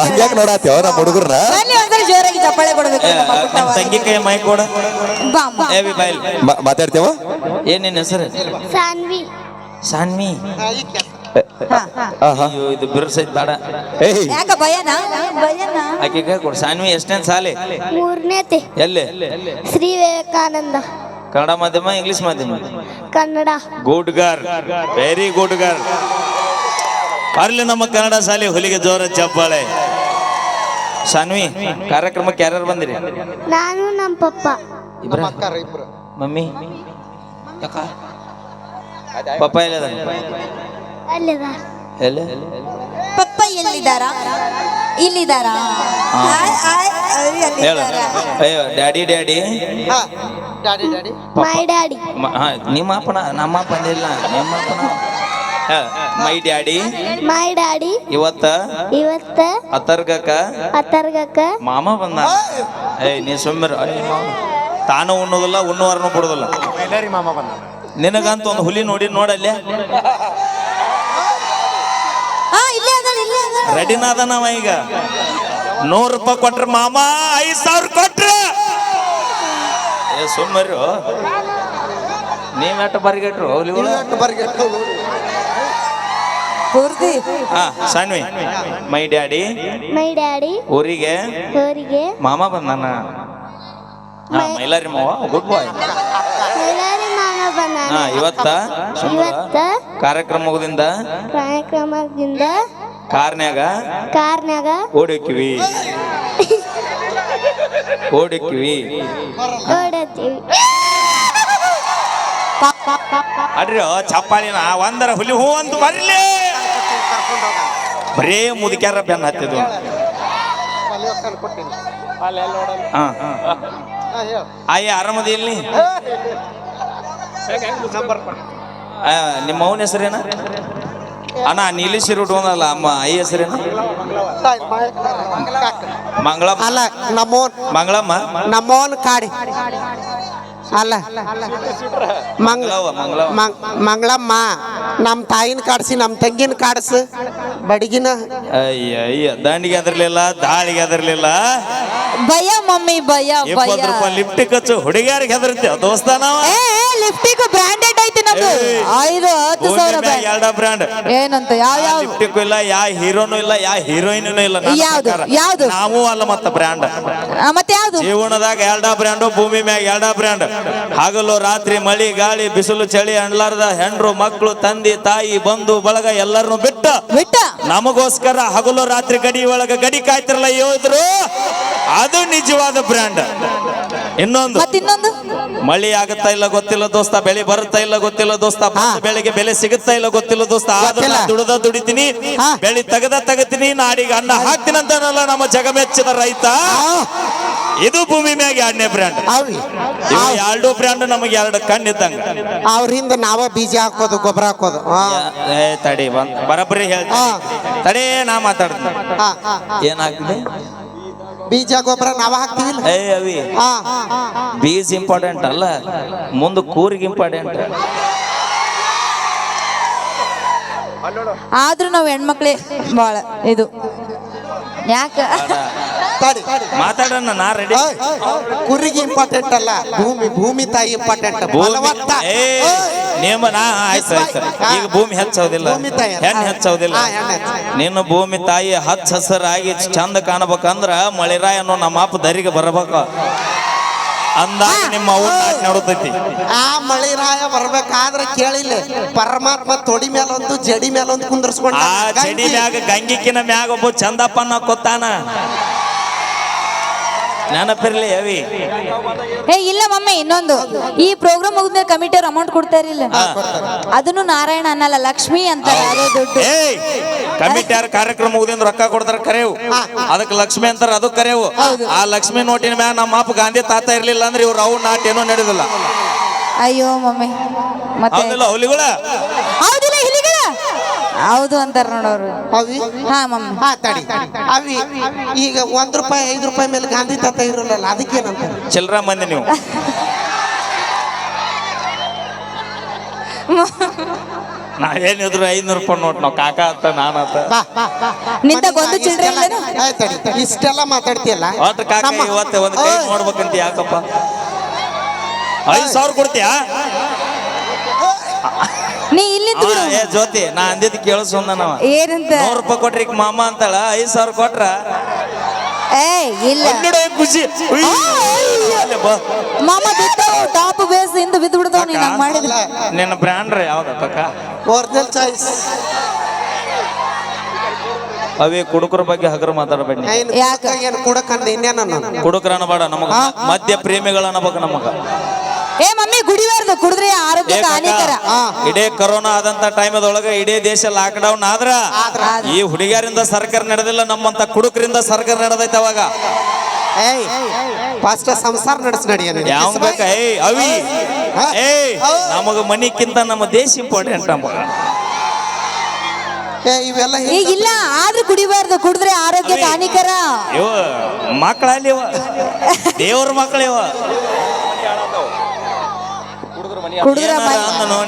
ಹಂಗ್ಯಾಕ್ ನೋಡಾತ್ಯವ ನಮ್ಮ ಹುಡುಗರ್ನ ಬನ್ನಿ ಒಂದ್ಸರಿ ಜೋರಾಗಿ ಚಪ್ಪಾಳೆ ಕೊಡ್ಬೇಕು ನಮ್ಮ ತಂಗಿ ಕೈ ಮೈ ಕೊಡ. ಬಾ ಬಾ. ಏ ಬಿ ಬಾಯ್ಲ್ ಮ- ಮಾತಾಡ್ತೇವ ಏನ್ ನಿನ್ನ ಹೆಸರು? ಸಾನ್ವಿ. ಸಾನ್ವಿ. ಹಾ, ಹಾ. ಆಹಾ ಅಯ್ಯೋ ಇದು ಬಿರ್ಸೈತ್ ಬೇಡ. ಏಯ್. ಯಾಕ ಭಯನಾ? ಭಯನಾ? ಆಕೆ ಕೈ ಕೊಡು. ಸಾನ್ವಿ ಎಷ್ಟನೇ ಸಾಲಿ? ಮೂರನೇತೆ ಎಲ್ಲಿ? ಶ್ರೀ ವಿವೇಕಾನಂದ. ಕನ್ನಡ ಮಾಧ್ಯಮ ಇಂಗ್ಲಿಷ್ ಮಾಧ್ಯಮ? Kannada. Good girl very good girl ಬರ್ಲಿ ನಮ್ಮ ಕನ್ನಡ ಶಾಲೆ ಹುಲಿಗೆ ಜೋರ ಚಪ್ಪಾಳೆ. ಸಾನ್ವಿ ಕಾರ್ಯಕ್ರಮಕ್ಕೆ ಯಾರ್ಯಾರು ಬಂದಿರಿ? ನಾನು ನಮ್ಮ ಪಪ್ಪ. ಇಬ್ರ? ಮಮ್ಮಿ? ಪಪ್ಪ ಎಲ್ಲದ ಎಲ್ಲ? ಪಪ್ಪ ಎಲ್ಲಿದ್ದಾರಾ ಇಲ್ಲಿದ್ದಾರಾ ಆಯ್, ಆಯ್, ಅವ್ರು ಹೇಳು. ಅಲ್ಲಿದ್ದಾರಾ? ಅಯ್ಯೋ ಡ್ಯಾಡಿ ಡ್ಯಾಡಿ? ಮೈ ಡ್ಯಾಡಿ ಹಾ ನಿಮ್ಮ ಅಪ್ಪನ ನಮ್ಮ ಅಪ್ಪ ಅಂದಿಲ್ಲ ನಿಮ್ಮ ಅಪ್ಪನ. ಮೈ ಡ್ಯಾಡಿ ಮೈ ಡ್ಯಾಡಿ ಇವತ್ತ ಇವತ್ತ ಅತರ್ಗಕ ಅತರ್ಗಕ ಮಾಮ ಬಂದ ಏ ನೀ ಸುಮ್ಮನೆ ತಾನು ಉಣ್ಣೋದಿಲ್ಲ ಉಣ್ಣುವಾರನು ಬಿಡೋದಿಲ್ಲ. ನಿನಗಂತ ಒಂದು ಹುಲಿ ನೋಡಿ ನೋಡಲ್ಲೇ ಹಾ ಇಲ್ಲೇ ಅದಲ್ಲ ಇಲ್ಲೇ ಅದಲ್ಲ ರೆಡಿನಾದ ನಾವ ಈಗ. ನೂರು ರೂಪಾಯಿ ಕೊಟ್ರ ಮಾಮ ಐದ್ ಸಾವಿರ ಕೊಟ್ರ. ಏ ಸುಮ್ಮರು ನೀವೆಟ್ಟು ಬರಿಗೆಟ್ರು ಹುಲಿಗಳು? ಪೂರ್ತಿ? ಹಾ ಸಣ್ವಿ ಮೈ ಡ್ಯಾಡಿ. My daddy. ಊರಿಗೆ. ಊರಿಗೆ. ಮಾಮ ಬಂದಾನ? ಹಾ ಮೈಲಾರಿ ಮಾವ ಗುಡ್ ಬಾಯ್ ಮೈಲಾರಿ ಮಾಮ ಬಂದಾನ. ಹಾ ಇವತ್ತ ಇವತ್ತ ಕಾರ್ಯಕ್ರಮ ಮುಗಿದಿಂದ ಕಾರ್ಯಕ್ರಮದಿಂದ ಕಾರ್ನ್ಯಾಗ? ಕಾರ್ನ್ಯಾಗ ಓಡಿಕ್ಕಿವಿ. ಓಡಿಕ್ಕಿವಿ. ಓಡತ್ತೀವಿ. ಅಡ್ರಿ ಚಪ್ಪಾಳಿನ ಒಂದರ ಹುಲಿ ಹೂ ಅಂತ ಬರ್ಲಿ. ಬರೇ ಮುದುಕ್ಯಾರ ಬೆನ್ನ ಹತ್ತಿದ್ವು ಅಯ್ಯ ಆರಾಮದಿ ಇಲ್ಲಿ? ನಿಮ್ಮ ಅವನ ಹೆಸರೇನ? ಅಣ್ಣ ನೀಲಿ ರೂಟ್ ಒಂದಲ್ಲ ಅಮ್ಮ ಐ ಹೆಸರೇನ? ಮಂಗಳಮ್ಮ. ಮಂಗಳಮ್ಮ? ನಮ್ಮೋನ್ ಕಾಡಿ. ಅಲ್ಲ. ಮಂಗಳ ಮಂಗಳಮ್ಮ ನಮ್ಮ ತಾಯಿನ ಕಾಡ್ಸಿ ನಮ್ಮ ತಂಗಿನ ಕಾಡ್ಸು ಬಡಗಿನ. ಅಯ್ಯ ಅಯ್ಯ ದಂಡಿಗೆ ಅದರ್ಲಿಲ್ಲ ದಾಳಿಗೆ ಅದರ್ಲಿಲ್ಲ. ಭಯ ಮಮ್ಮಿ ಭಯ ಭಯ. ರೂಪಾಯಿ ಲಿಫ್ಟ್ ಖರ್ಚು ಹುಡುಗಿಯಾರಿಗೆ ಹೆದರ್ತೀವ ದೋಸ್ತ ನಾವ. ಏ ಲಿಫ್ಟಿಗೂ ಐದು ಹತ್ತು ಸಾವಿರ ಎರಡ ಬ್ರ್ಯಾಂಡ್. ಏನಂತ ಯಾವ ಯಾವ? ಇಲ್ಲ ಯಾ ಹೀರೋನು ಇಲ್ಲ ಯಾ ಹೀರೋಯಿನ್ ಇಲ್ಲ ಯಾವ್ದು? ಯಾವ್ದು? ನಾವು ಅಲ್ಲ ಮತ್ತ ಬ್ರ್ಯಾಂಡ್. ಆ, ಮತ್ತೆ ಯಾವ್ದು? ಜೀವನದಾಗ ಎರಡ ಬ್ರ್ಯಾಂಡ್ ಭೂಮಿ ಮ್ಯಾಗ ಎರಡ ಬ್ರ್ಯಾಂಡ್. ಹಗಲು ರಾತ್ರಿ ಮಳಿ ಗಾಳಿ ಬಿಸಿಲು ಚಳಿ ಅಣ್ಲಾರ್ದ ಹೆಂಡ್ರು ಮಕ್ಕಳು ತಂದೆ ತಾಯಿ ಬಂಧು ಬಳಗ ಎಲ್ಲರನ್ನು ಬಿಟ್ಟ. ಬಿಟ್ಟ? ನಮಗೋಸ್ಕರ ಹಗಲು ರಾತ್ರಿ ಗಡಿ ಒಳಗ ಗಡಿ ಕಾಯ್ತಿರಲ್ಲ ಯೋಧರು? ಅದು ನಿಜವಾದ ಬ್ರ್ಯಾಂಡ್. ಇನ್ನೊಂದು. ಮತ್ ಇನ್ನೊಂದು ಮಳಿ ಆಗುತ್ತಾ ಇಲ್ಲ ಗೊತ್ತಿಲ್ಲ ದೋಸ್ತ ಬೆಳೆ ಬರುತ್ತಾ ಇಲ್ಲ ಗೊತ್ತಿಲ್ಲ ದೋಸ್ತ ಬಂದ ಬೆಳೆಗೆ ಬೆಲೆ ಸಿಗುತ್ತಾ ಇಲ್ಲ ಗೊತ್ತಿಲ್ಲ ದೋಸ್ತ ಆದ್ರೆ ಗೊತ್ತಿಲ್ಲ. ನಾ ದುಡ್ದ ದುಡಿತೀನಿ ಬೆಳೆ ತೆಗದ ತೆಗತೀನಿ ನಾಡಿಗೆ ಅನ್ನ ಹಾಕ್ತೀನಿ ಅಂತಾನಲ್ಲ ನಮ್ಮ ಜಗಮೆಚ್ಚಿದ ರೈತ. ಇದು ಭೂಮಿ ಮ್ಯಾಗೆ ಎರಡನೇ ಬ್ರ್ಯಾಂಡ್. ಎರಡು ಬ್ರ್ಯಾಂಡ್ ನಮಗೆ ಎರಡು ಕಣ್ಣಿದ್ದಂಗ. ಅವ್ರ ಹಿಂದೆ ನಾವ ಬೀಜ ಹಾಕೋದು ಗೊಬ್ಬರ ಹಾಕೋದು. ಏ ತಡಿ ಬಂದ್ ಬರಬ್ಬರಿ ಹೇಳ್ತೀನಿ. ತಡಿ ನಾ ಮಾತಾಡ್ತೀನಿ. ಏನಾಗ್ತದೆ ಬೀಜ ಗೊಬ್ಬರ ನಾವ ಹಾಕ್ತೀವಿ ಏ ಅವಿ ಹಾ. ಬೀಜ್ ಇಂಪಾರ್ಟೆಂಟ್ ಅಲ್ಲ ಮುಂದೆ ಕೂರಿಗೆ ಇಂಪಾರ್ಟೆಂಟ್ ಆದ್ರೂ ನಾವು ಹೆಣ್ಮಕ್ಳೇ ಬಹಳ ಇದು. ಯಾಕ? ತಡಿ ಮಾತಾಡೋಣ ನಾ ರೆಡಿ ಕುರಿಗೆ ಇಂಪಾರ್ಟೆಂಟ್ ಅಲ್ಲ. ಭೂಮಿ ಭೂಮಿ ತಾಯಿ ಇಂಪಾರ್ಟೆಂಟ್ ಬಲವತ್ತ ಏ ನೇಮ ನಾ ಆಯ್ತು ಆಯ್ತು ಈಗ ಭೂಮಿ ಹೆಚ್ಚೋದಿಲ್ಲ. ಹೆಣ್ಣು ಹೆಚ್ಚೋದಿಲ್ಲ. ನಿನ್ನ ಭೂಮಿ ತಾಯಿ ಹಚ್ಚ ಹಸರಾಗಿ ಚಂದ ಕಾಣಬೇಕಂದ್ರ ಮಳಿರಾಯ ಅನ್ನೋ ನಮ್ಮ ಅಪ್ಪ ದರಿಗೆ ಬರಬೇಕು. ಅಂದಾಗ ನಿಮ್ಮ ಅವ್ವ ನೋಡುತ್ತೈತಿ ಆ ಮಳಿರಾಯ ಬರ್ಬೇಕಾದ್ರೆ ಕೇಳಿಲ್ಲ. ಪರಮಾತ್ಮ ತೊಡಿ ಮೇಲೊಂದು ಜಡಿ ಮೇಲೊಂದು ಕುಂದರ್ಸ್ಕೊಂಡ ಆ ಜಡಿ ಮ್ಯಾಗ ಗಂಗಿಕಿನ ಮ್ಯಾಗ ಒಬ್ಬ ಚಂದಪ್ಪನ ಕೊತ್ತಾನ. ನೆನಪಿರ್ಲಿ ಅವಿ. ಏ ಇಲ್ಲ ಮಮ್ಮಿ ಇನ್ನೊಂದು. ಈ ಪ್ರೋಗ್ರಾಮ್ ಮುಗಿದ್ಮೇಲೆ ಕಮಿಟಿಯವ್ರು ಅಮೌಂಟ್ ಕೊಡ್ತಾರಿಲ್ಲ ಅದನ್ನು ನಾರಾಯಣ ಅನ್ನಲ್ಲ ಲಕ್ಷ್ಮಿ ಅಂತ ಅದೇ ದುಡ್ಡು. ಏಯ್ ಕಮಿಟಿ ಯಾರ ಕಾರ್ಯಕ್ರಮ ಮುಗಿದಿಂದ ರೊಕ್ಕ ಕೊಡ್ತಾರ ಕರೆವು. ಅದಕ್ಕೆ ಲಕ್ಷ್ಮಿ ಅಂತಾರ ಅದು ಕರೆವು. ಆ ಲಕ್ಷ್ಮಿ ನೋಟಿನ ಮ್ಯಾಗ ನಮ್ಮ ಅಪ್ಪ ಗಾಂಧಿ ತಾತ ಇರ್ಲಿಲ್ಲ ಅಂದ್ರೆ ಇವ್ರು ಅವು ನಾಟ್ ಏನೋ ನಡೆದಿಲ್ಲ. ಅಯ್ಯೋ ಮಮ್ಮಿ. ಮತ್ತೆ ಹೌದಿಲ್ಲ ಹುಲಿಗಳ ಹೌದು ಅಂತಾರೆ ನೋಡೋರು ಅವಿ? ಹಾ ಮಮ್ಮಿ. ಹಾ ತಡಿ. ಅವಿ ಈಗ ಒಂದ್ ರೂಪಾಯಿ ಐದು ರೂಪಾಯಿ ಮೇಲೆ ಗಾಂಧಿ ತಾತ ಇರಲ್ಲ ಅದಕ್ಕೇನಂತ ಚಿಲ್ರ ಮಂದಿ ನೀವು. ನಾವೇನಿದ್ರು ಐನೂರು ರೂಪಾಯಿ ನೋಟ್ ನಾವು ಕಾಕ ಅಂತ ನಾನ ಆತ ಬಾ ಬಾ ಬಾ. ಬಾ. ನಿಂತ ಗೊಂದು ಚಿಲ್ಡ್ರೆ ಇಷ್ಟೆಲ್ಲ- ಇಲ್ಲೇನು? ಆಯ್ತ್ ತಡಿ. ಇಷ್ಟೆಲ್ಲ ಮಾತಾಡ್ತೀಯಲ್ಲ? ಒಟ್ಟು ಕಾಕ ನಮ್ಮ- ಇವತ್ತು ಒಂದು ಕೈ. ನೋಡ್ಬೇಕಂತ ಯಾಕಪ್ಪ? ಐದು ಸಾವಿರ ಕೊಡ್ತೀಯಾ? ನೀ ಇಲ್ಲಿ ಏ ಜ್ಯೋತಿ ನಾ ಅಂದಿದ್ದು ಕೇಳಿಸೊಂದ ನಾವ. ಏನಂತ? ನೂರು ರೂಪಾಯಿ ಕೊಟ್ರಿ ಈಗ ಮಾಮ ಅಂತಾಳ ಐದ್ ಸಾವಿರ ಕೊಟ್ರ? ಏ ಇಲ್ಲ. ಹನ್ನೆರಡು ಖುಷಿ. ಉಯ್. ಅಲ್ಲೇ ಬಾ. ಮಾಮ ಬಿದ್ದಾವು ಟಾಪ್ ಬೇಸ್ ಇಂದ ಬಿದ್ದು ಬಿಡ್ತಾವ ನೀನ್ ಹಂಗ್ ಮಾಡಿದ್ರೆ. ನಿನ್ನ ಬ್ರ್ಯಾಂಡ್ರ ಯಾವ್ದ ಕಕ್ಕ ಒರಿಜಿನಲ್ ಚಾಯ್ಸ್ ಅವೇ ಕುಡುಕರ ಬಗ್ಗೆ ಹಗರ ಮಾತಾಡಬೇಡಿ. ಏನು ಯಾಕ? ಏನು ಕುಡಕಂದ ಇನ್ನೇನ ಕುಡುಕರ ಅನ್ನಬೇಡ ನಮಗ. ಮದ್ಯ ಪ್ರೇಮಿಗಳ ಅನ್ನಬೇಕು ನಮಗ. ಏ ಮಮ್ಮಿ ಕುಡಿಬಾರ್ದು ಕುಡಿದ್ರೆ ಆರೋಗ್ಯ ಹಾನಿಕರ. ಇಡೀ ಕರೋನಾ ಆದಂತ ಟೈಮದೊಳಗೆ ಇಡೇ ದೇಶ ಲಾಕ್ ಡೌನ್ ಆದ್ರ ಈ ಹುಡುಗಿಯರಿಂದ ಸರ್ಕಾರ ನಡೆದಿಲ್ಲ ನಮ್ಮಂತ ಕುಡುಕರಿಂದ ಸರ್ಕಾರ ನಡೆದೈತೆ ಅವಾಗ. ಏಯ್ ಫಸ್ಟ್ ಸಂಸಾರ ನಡೆಸ್ ನಡಿಯ ಯಾವ ಬೇಕ? ಏಯ್ ಅವಿ. ಏಯ್ ನಮಗ ಮನಿಕ್ಕಿಂತ ನಮ್ಮ ದೇಶ ಇಂಪಾರ್ಟೆಂಟ್ ನಮಗ. ಏ ಇವೆಲ್ಲ ಏ ಇಲ್ಲ ಆದ್ರೂ ಕುಡಿಬಾರ್ದು ಕುಡಿದ್ರೆ ಆರೋಗ್ಯಕ್ಕೆ ಹಾನಿಕರ. ಇವ ಮಕ್ಕಳಲ್ಲಿ ದೇವ್ರ ಮಕ್ಕಳಿವ ಕುಡಿದ್ರ.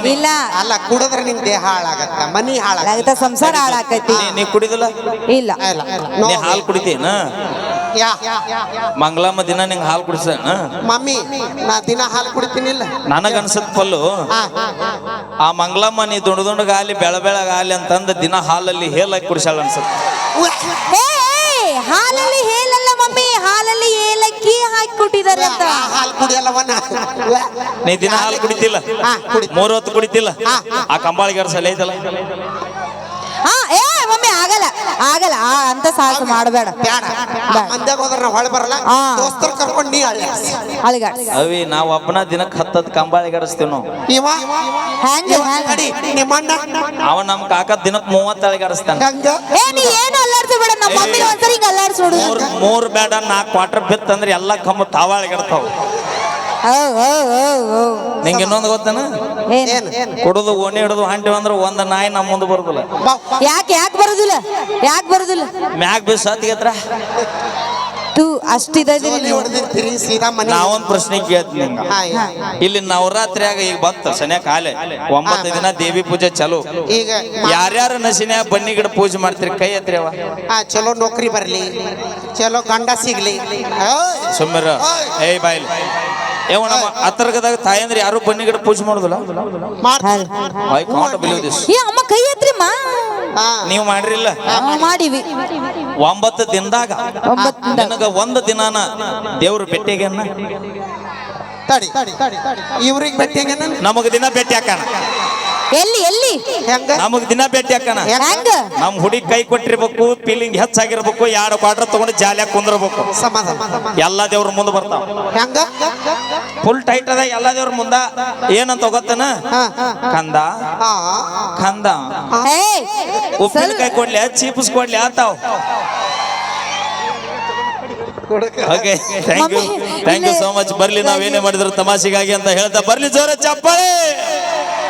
ಇಲ್ಲ ಅಲ್ಲ ಕುಡಿದ್ರೆ ನಿನ್ ದೇಹ ಹಾಳಾಗತ್ತ ಮನಿ ಹಾಳಾಗತ್ತ ಸಂಸಾರ ಹಾಳಾಕೈತಿ ನೀ- ನೀ ಕುಡಿದಿಲ್ಲ ಇಲ್ಲ. ನೀ. ಹಾಲು ಕುಡಿತೀನ. ಮಂಗಳಮ್ಮ ದಿನ ನಿಂಗೆ ಹಾಲು ಕುಡಿಸ ಮಮ್ಮಿ ನಾ ದಿನ ಹಾಲು ಕುಡಿತೀನಿಲ್ಲ ನನಗ ಅನ್ಸತ್ ಪಲ್ಲು. ಆ ಮಂಗಳಮ್ಮ ನೀ ದುಂಡು ದುಂಡಗಾಲಿ ಬೆಳ ಬೆಳಗಾಲಿ ಅಂತಂದ ದಿನ ಹಾಲಲ್ಲಿ ಹೇಲಾಗಿ ಕುಡಿಸಾಳ ಅನ್ಸತ್ ಉವ್ಯಾ. ಏ ಏ, ಹಾಲಲ್ಲಿ ಹೇಲಲ್ಲ ಮಮ್ಮಿ ಹಾಲಲ್ಲಿ ಏಲಕ್ಕಿ ಹಾಕಿ ಕೊಟ್ಟಿದ್ದಾರೆ ಅಂತ ಆ ಹಾಲು ಕುಡಿಯಲ್ಲವನ. ನೀ ದಿನ ಹಾಲು ಕುಡಿತಿಲ್ಲ. ಮೂರ್ ಹೊತ್ತು ಕುಡಿತಿಲ್ಲ. ಆ ಕಂಬಾಳಿಗಾರ ಸಲ ಐತಲ್ಲ ಹಾ ಏ ಆಗಲ್ಲ ಆಗಲ್ಲ. ಆ ಅಂತ ಸಾಹಸ ಮಾಡಬೇಡ. ಮಂದ್ಯಾಗ ಹೋದ್ರ ಹೊಳೆ ಬರಲ್ಲ. ಹಾ. ಕರ್ಕೊಂಡು ಕರ್ಕೊಂಡ್ ನೀ ಹಳ್ಳಿ ಅಳಿಗಾಡ್ ಅವಿ ನಾವು ಒಬ್ಬನ ದಿನಕ್ಕೆ ಹತ್ತತ್ ಕಂಬಾಳಿಗಾಡಿಸ್ತೀವಿ ನಾವು. ಇವ? ನಡಿ ನಿಮ್ಮ ಅಣ್ಣ ಅವ ನಮ್ ಕಾಕ ದಿನಕ್ ಮೂವತ್ತು ಅಳಿಗಾಡಿಸ್ತಾನೆ. ಏ ನೀ ಏನು ಅಲ್ಲಾಡ್ಸಿ ಬೇಡ ನಮ್ಮ ಮಮ್ಮಿ ಒಂದ್ಸರಿ ಹಿಂಗ ಅಲ್ಲಾಡ್ಸಿ ನೋಡು. ಮೂರ್ ಬೇಡ ನಾಲ್ಕು ಕ್ವಾರ್ಟರ್ ಬಿತ್ತಂದ್ರೆ ಎಲ್ಲಾ ಕಂಬ ತಾವ ಅಳಿಗಾಡ್ತಾವ ನಿಂಗೆ ಇನ್ನೊಂದು ಗೊತ್ತೇನ? ಕುಡಿದು ಏನ್? ಕುಡುದು ಓಣಿ ಹಿಡಿದು ಹಂಟಿ ಅಂದ್ರೆ ಒಂದ್ ನಾಯಿ ನಮ್ಮ ಮುಂದೆ ಬರುದಿಲ್ಲ. ಬಾ, ಬಾ. ಯಾಕೆ ಯಾಕೆ ಬರುದಿಲ್ಲ? ಯಾಕೆ ಬರುದಿಲ್ಲ? ಮ್ಯಾಗ್ ಸೀದಾ ಮನೆ ನಾವೊಂದ್ ಪ್ರಶ್ನೆ ಕೇಳ್ತೀನಿ ಇಲ್ಲಿ ಹಾ, ಯಾ. ಇಲ್ಲಿ ನವರಾತ್ರಿಯಾಗ ಈಗ ಬಂತ ಸನ್ಯ ಕಾಲೆ. ಒಂಬತ್ತು ದಿನ ದೇವಿ ಪೂಜೆ ಚಲೋ. ಈಗ ಯಾರ್ಯಾರ ನಸಿನ ಬನ್ನಿ ಗಿಡ ಪೂಜೆ ಮಾಡ್ತೀರಿ ಕೈ ಎತ್ರಿ ಅವ. ಹಾ ಚಲೋ ನೌಕರಿ ಬರ್ಲಿ. ಚಲೋ ಗಂಡ ಸಿಗ್ಲಿ. ಸುಮ್ಮರ. ಏ ಬಾಯ್ಲಿ. ಏವ ನಮ್ಮ ಹತ್ತರ್ಗದಾಗ ತಾಯಂದ್ರೆ ಯಾರು ಬನ್ನಿ ಗಿಡ ಪೂಜೆ ಮಾಡುದಿಲ್ಲ. ಐ ಕಾಂಟ್ ಬಿಲೀವ್ ದಿಸ್ ಏ ಅಮ್ಮ ಕೈ ಎತ್ರಿ ಮಾ. ನೀವು ಮಾಡಿರಿಲ್ಲ? ಮಾಡಿವಿ. ಒಂಬತ್ತು ದಿನದಾಗ ನನಗ ಒಂದು ದಿನಾನ ದೇವ್ರ ಭೇಟಿಗೆನ್ನ ತಡಿ ಇವ್ರಿಗೆ ಬೆಟ್ಟಿಗೆ ನಮಗ ದಿನ ಬೆಟ್ಟಿ ಹಾಕಣ. ಎಲ್ಲಿ ಎಲ್ಲಿ? ಹೆಂಗ? ನಮಗ್ ದಿನ ಭೇಟಿ ಹಾಕಣ ಹೆಂಗ? ನಮ್ ಹುಡುಗಿ ಕೈ ಕೊಟ್ಟಿರ್ಬೇಕು ಫೀಲಿಂಗ್ ಹೆಚ್ಚಾಗಿರ್ಬೇಕು ಎರಡು ಕ್ವಾರ್ಟರ್ ತಗೊಂಡು ಜಾಲಿಯಾಗಿ ಕುಂದಿರ್ಬೇಕು. ಸಮಾಧಾನ ಎಲ್ಲಾ ದೇವ್ರ ಮುಂದೆ ಬರ್ತಾವ. ಹೆಂಗ? ಫುಲ್ ಟೈಟ್ ಅದ ಎಲ್ಲಾ ದೇವ್ರ ಮುಂದ. ಏನಂತ ಗೊತ್ತನ? ಕಂದ. ಕಂದ. ಉಪ್ಪಿನ ಕೈ ಕೊಡ್ಲಿ ಚೀಪ್ಸ್ ಕೊಡ್ಲಿ ಆತಾವ್. Okay thank you thank you so much ಬರ್ಲಿ ನಾವೇನೇ ಮಾಡಿದ್ರು ತಮಾಷೆಗಾಗಿ ಅಂತ ಹೇಳ್ತಾ ಬರ್ಲಿ ಜೋರ ಚಪ್ಪಾಳೆ.